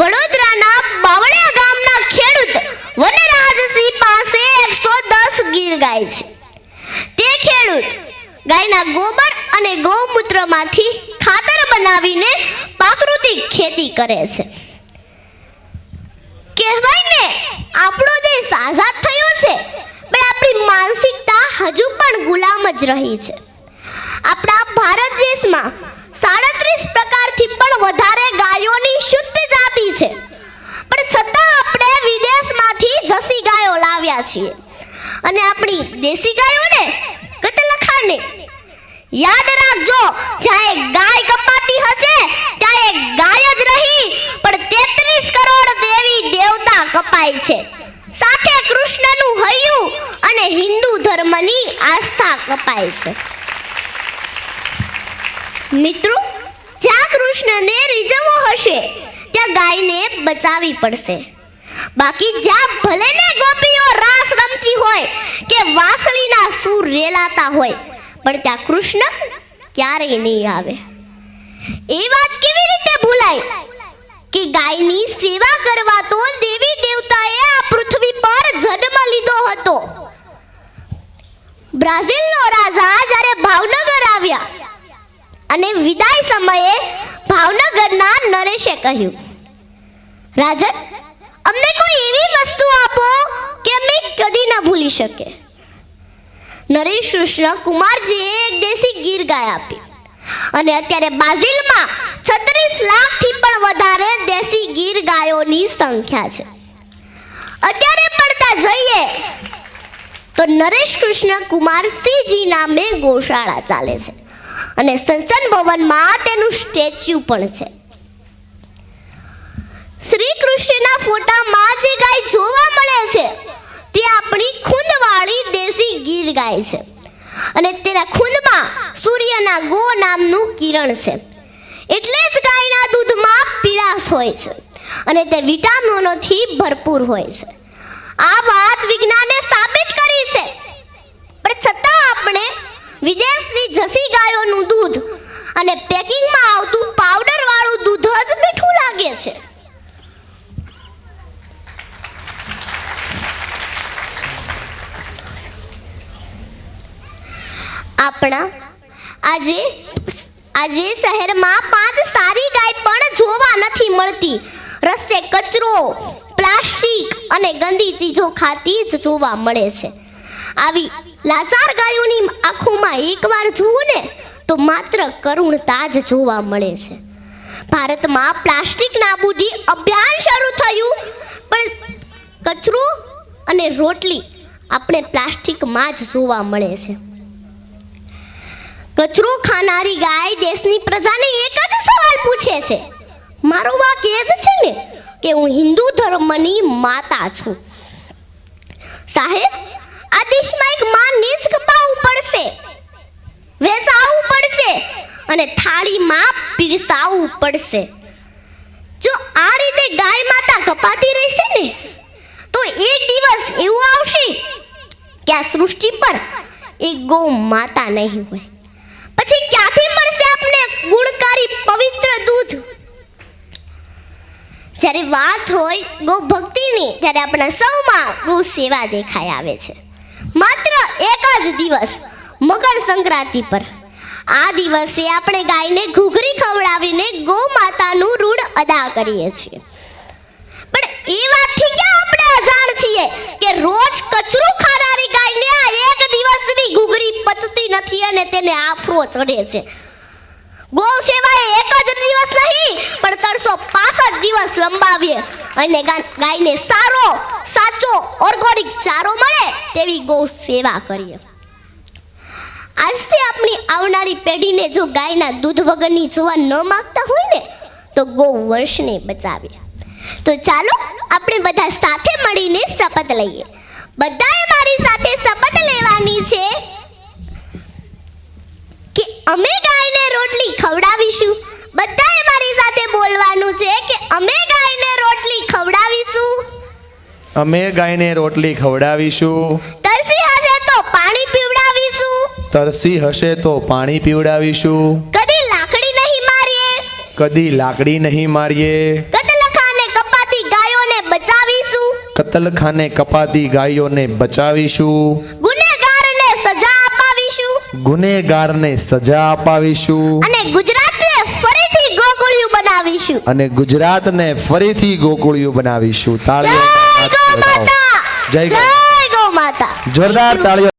વડોદરાના બાવળિયા ગામના ખેડૂત વનરાજસિંહ પાસે એકસો દસ ગીર ગાય છે. તે ખેડૂત ગાયના ગોબર અને ગૌમૂત્રમાંથી ખાતર બનાવીને પ્રાકૃતિક ખેતી કરે છે. કહેવાય ને આપણો દેશ આઝાદ થયો છે, પણ આપણી માનસિકતા હજુ પણ ગુલામ જ રહી છે. આપણા ભારત દેશમાં સાડત્રીસ પ્રકારથી પણ વધારે ગાયોની શુદ્ધ જાતિ છે પણ છતાં આપણે વિદેશમાંથી જસી ગાયો લાવ્યા છીએ. અને આપણી દેશી ગાયોને કતલખાને યાદ રાખજો જ્યાં ગાય કપાતી હશે ત્યાં ગાય જ રહી, પણ તેત્રીસ કરોડ દેવી દેવતા કપાય છે. સાથે કૃષ્ણનું હૈયું અને હિન્દુ ધર્મની આસ્થા કપાય છે. મિત્રો, જ્યાં કૃષ્ણને રીઝવવો હશે, ત્યાં ગાયને બચાવવી પડશે. બાકી જ્યાં ભલે ને ગોપીઓ રાસ રમતી હોય કે વાંસળીના સૂર રેલાતા હોય, પણ ત્યાં કૃષ્ણ ક્યારેય નહીં આવે. એ વાત કેવી રીતે ભૂલાય? કે ગાયની સેવા કરવા તો દેવી દેવતાએ આ પૃથ્વી પર જન્મ લીધો હતો. બ્રાઝિલનો રાજા જ્યારે ભાવનગર આવ્યા અને વિદાય સમયે ભાવનગરના નરેશે કહ્યું, રાજન કોઈ એવી વસ્તુ આપો કે અમે કદી ન ભૂલી શકે. નરેશ કૃષ્ણ કુમારજીએ એક દેશી ગીર ગાય આપી. અને અત્યારે બ્રાઝિલમાં છત્રીસ લાખથી પણ વધારે દેશી ગીર ગાયોની સંખ્યા છે. અત્યારે પડતા જઈએ તો નરેશ કૃષ્ણ કુમાર સિંહજી નામે ગૌશાળા ચાલે છે. અને સંસદ ભવનમાં તેનું સ્ટેચ્યુ પણ છે શ્રી કૃષ્ણના ફોટામાં જે ગાય જોવા મળે છે. તે આપણી ખૂંદવાળી દેશી ગીર ગાય છે. અને તેના ખૂંદમાં સૂર્યના ગો નામનું કિરણ છે. એટલે જ ગાયના દૂધમાં પીળાશ હોય છે. અને તે વિટામિનોથી ભરપૂર હોય છે. આ વાત વિજ્ઞાને સાબિત કરી છે. પણ છતાં આપણે વિદેશની જસી ગાયોનું દૂધ અને પેકિંગમાં આવતું પાવડર વાળું દૂધ જ મીઠું લાગે છે. આપણા આજે આજે શહેરમાં પાંચ સારી ગાય પણ જોવા નથી મળતી. રસ્તે કચરો, પ્લાસ્ટિક અને ગંદી ચીજો ખાતી જ જોવા મળે છે. આવી લાચાર ગાયોની આંખોમાં એકવાર જુઓ ને, તો માત્ર કરુણતા જ જોવા મળે છે. ભારતમાં પ્લાસ્ટિક નાબૂદી અભિયાન શરૂ થયું, પણ કચરો અને રોટલી આપણે પ્લાસ્ટિકમાં જ જોવા મળે છે. કચરો ખાનારી ગાય દેશની પ્રજાને એક જ સવાલ પૂછે છે. મારો વાક એ જ છે ને કે હું હિન્દુ ધર્મની માતા છું. સાહેબ, આ દેશમાં એક માં નીચ કપાવવું પડશે વેસાવવું પડશે અને થાળીમાં પીરસાવવું પડશે. જો આ રીતે ગાય માતા કપાતી રહેશે ને, તો એક દિવસ એવું આવશે કે આ સૃષ્ટિ પર એક ગૌ માતા નહીં હોય. જ્યારે વાત હોય ગૌ ભક્તિની ત્યારે આપણા સૌમાં ગૌ સેવા દેખાઈ આવે છે. માત્ર એક જ દિવસ, મકર સંક્રાંતિ પર. આ દિવસે આપણે ગાયને ઘૂઘરી ખવડાવીને ગૌ માતાનું ઋણ અદા કરીએ છીએ. પણ એ વાતથી ક્યાં આપણે અજાણ છીએ કે રોજ કચરો ખાનારી ગાયને આ એક દિવસની ઘૂઘરી પચતી નથી અને તેને આફરો ચડે છે? ગૌ સેવા દિવસ નહીં, પણ ત્રણસો પાસઠ દિવસ લંબાવીએ. અને ગાયને સારો, સાચો ઓર્ગોનિક ચારો મળે તેવી ગૌ સેવા કરીએ. આજથી આપણી આવનારી પેઢીને જો ગાયના દૂધ વગરની જોવા ન માગતા હોય ને, તો ગૌ વર્ષને બચાવીએ. તો ચાલો આપણે બધા સાથે મળીને શપથ લઈએ. બધાએ મારી સાથે શપથ લેવાની છે કે અમે ગાયને રોટલી ખવડાવીશું બધાએ મારી સાથે બોલવાનું છે કે અમે ગાયને રોટલી ખવડાવીશું અમે ગાયને રોટલી ખવડાવીશું. તરસી હશે તો પાણી પીવડાવીશું. તરસી હશે તો પાણી પીવડાવીશું. કદી લાકડી નહીં મારીએ. કદી લાકડી નહીં મારીએ. કદલખાને કતલખાને કપાતી ગાયોને બચાવીશું. ગુનેગારને સજા અપાવીશું. ગુનેગારને સજા અપાવીશું. અને ગુજરાતને ફરીથી ગોકુળિયું બનાવીશું. અને ગુજરાતને ફરીથી ગોકુળિયું બનાવીશું. તાળીઓ જય ગૌ માતા. જોરદાર તાળીઓ